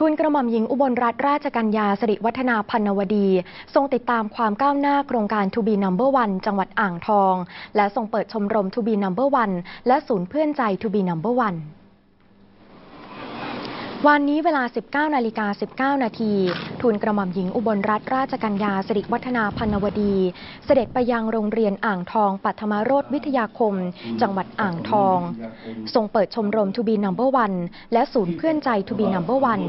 ทุนกระหม่อมหญิงอุบลรัตนราชกัญญาสิริวัฒนาพันนวดี ทรงติดตามความก้าวหน้าโครงการ To be Number One จังหวัดอ่างทอง และทรงเปิดชมรม To be Number One และศูนย์เพื่อนใจ To be Number One วัน วันนี้เวลา 19 นาฬิกา 19 นาที ทูลกระหม่อมหญิงอุบลรัตนราชกัญญาสิริวัฒนาพันวดี เสด็จไปยังโรงเรียนอ่างทอง ปัทมโรธวิทยาคม จังหวัดอ่างทอง ทรงเปิดชมรมทูบีนัมเบอร์วันและศูนย์เพื่อนใจทูบีนัมเบอร์วัน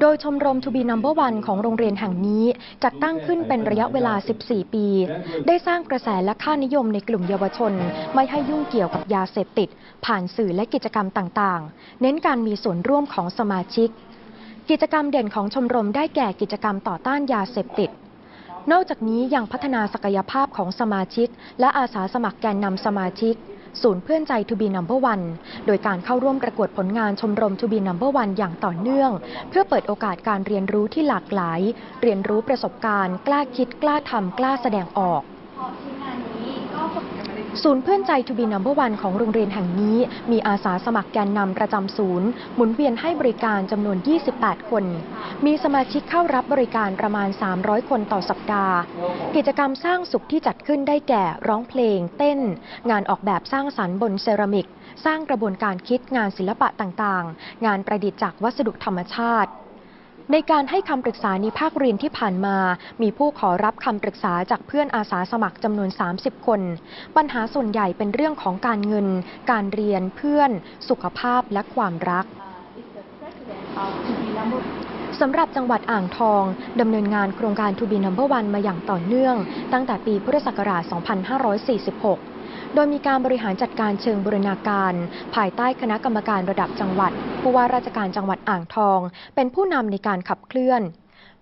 โดยชมรม To be Number One ของโรงเรียนแห่งนี้จัดตั้งขึ้นเป็นระยะเวลา 14 ปี ได้สร้างกระแสและค่านิยมในกลุ่มเยาวชน ไม่ให้ยุ่งเกี่ยวกับยาเสพติด ผ่านสื่อและกิจกรรมต่างๆ เน้นการมีส่วนร่วมของสมาชิก กิจกรรมเด่นของชมรมได้แก่กิจกรรมต่อต้านยาเสพติดนอกจากนี้ยังพัฒนาศักยภาพของสมาชิก และอาสาสมัครแกนนำสมาชิก ศูนย์เพื่อนใจทูบีนัมเบอร์วันโดยการเข้าร่วมประกวดผลงานชมรมทูบีนัมเบอร์วันอย่างต่อเนื่อง เพื่อเปิดโอกาสการเรียนรู้ที่หลากหลาย เรียนรู้ประสบการณ์ กล้าคิดกล้าทำกล้าแสดงออก ศูนย์เพื่อนใจ To be Number One ของโรงเรียนแห่งนี้ มีอาสาสมัครแกนนำประจำศูนย์ หมุนเวียนให้บริการจำนวน 28 คน มีสมาชิกเข้ารับบริการประมาณ 300 คนต่อสัปดาห์ กิจกรรมสร้างสุขที่จัดขึ้นได้แก่ร้องเพลง เต้น งานออกแบบสร้างสรรค์บนเซรามิก สร้างกระบวนการคิดงานศิลปะต่างๆ งานประดิษฐ์จากวัสดุธรรมชาติ ในการให้คำปรึกษาในภาคเรียนที่ผ่านมา มีผู้ขอรับคำปรึกษาจากเพื่อนอาสาสมัครจำนวน 30 คน ปัญหาส่วนใหญ่เป็นเรื่องของการเงิน การเรียนเพื่อน สุขภาพและความรักสำหรับจังหวัดอ่างทอง ดำเนินงานโครงการ To be Number One มาอย่างต่อเนื่อง ตั้งแต่ปีพุทธศักราช 2546 โดยมีการบริหารจัดการเชิงบูรณาการ ภายใต้คณะกรรมการระดับจังหวัด ผู้ว่าราชการจังหวัดอ่างทอง เป็นผู้นำในการขับเคลื่อน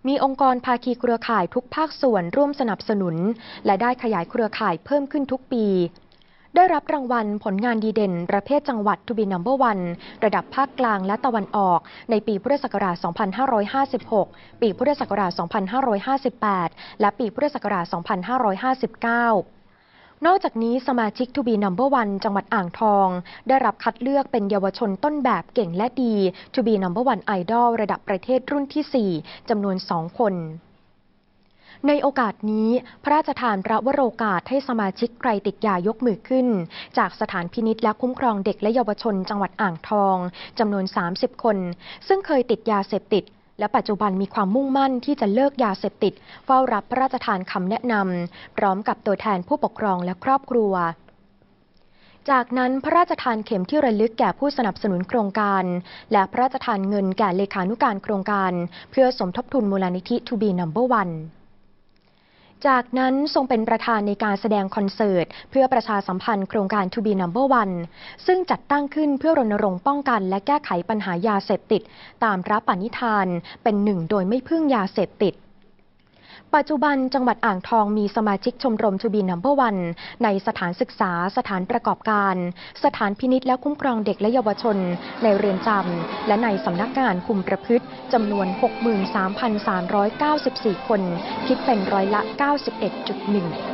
มีองค์กรภาคีเครือข่ายทุกภาคส่วนร่วมสนับสนุน และได้ขยายเครือข่ายเพิ่มขึ้นทุกปี ได้รับรางวัลผลงานดีเด่น ประเภทจังหวัด To be Number One ระดับภาคกลางและตะวันออก ในปีพุทธศักราช 2556 ปีพุทธศักราช 2558 และปีพุทธศักราช 2559 นอกจากนี้สมาชิก To be Number One จังหวัดอ่างทอง ได้รับคัดเลือกเป็นเยาวชนต้นแบบเก่งและดี To be Number One Idol ระดับประเทศรุ่นที่ 4 จำนวน 2 คนในโอกาสนี้ พระราชทานพระวโรกาสให้สมาชิกใครติดยายกมือขึ้น จากสถานพินิษและคุ้มครองเด็กและเยาวชนจังหวัดอ่างทองจำนวน 30 คน ซึ่งเคยติดยาเสพติด และปัจจุบันมีความมุ่งมั่นที่จะเลิกยาเสพติด เฝ้ารับพระราชทานคำแนะนำพร้อมกับตัวแทนผู้ปกครองและครอบครัวจากนั้นพระราชทานเข็มที่ระลึกแก่ผู้สนับสนุนโครงการ และพระราชทานเงินแก่เลขานุการโครงการ เพื่อสมทบทุนมูลนิธิ To be Number One จากนั้นทรงเป็นประธานในการแสดงคอนเสิร์ต เพื่อประชาสัมพันธ์โครงการ To be Number One ซึ่งจัดตั้งขึ้นเพื่อรณรงค์ป้องกัน และแก้ไขปัญหายาเสพติด ตามพระปณิธานเป็นหนึ่งโดยไม่พึ่งยาเสพติด ปัจจุบันจังหวัดอ่างทองมีสมาชิกชมรมชูบีนัมเบอร์วันในสถานศึกษา สถานประกอบการ สถานพินิษและคุ้มครองเด็กและเยาวชน ในเรือนจำและในสำนักงานคุมประพฤติจำนวน 63,394 คน คิดเป็นร้อยละ 91.1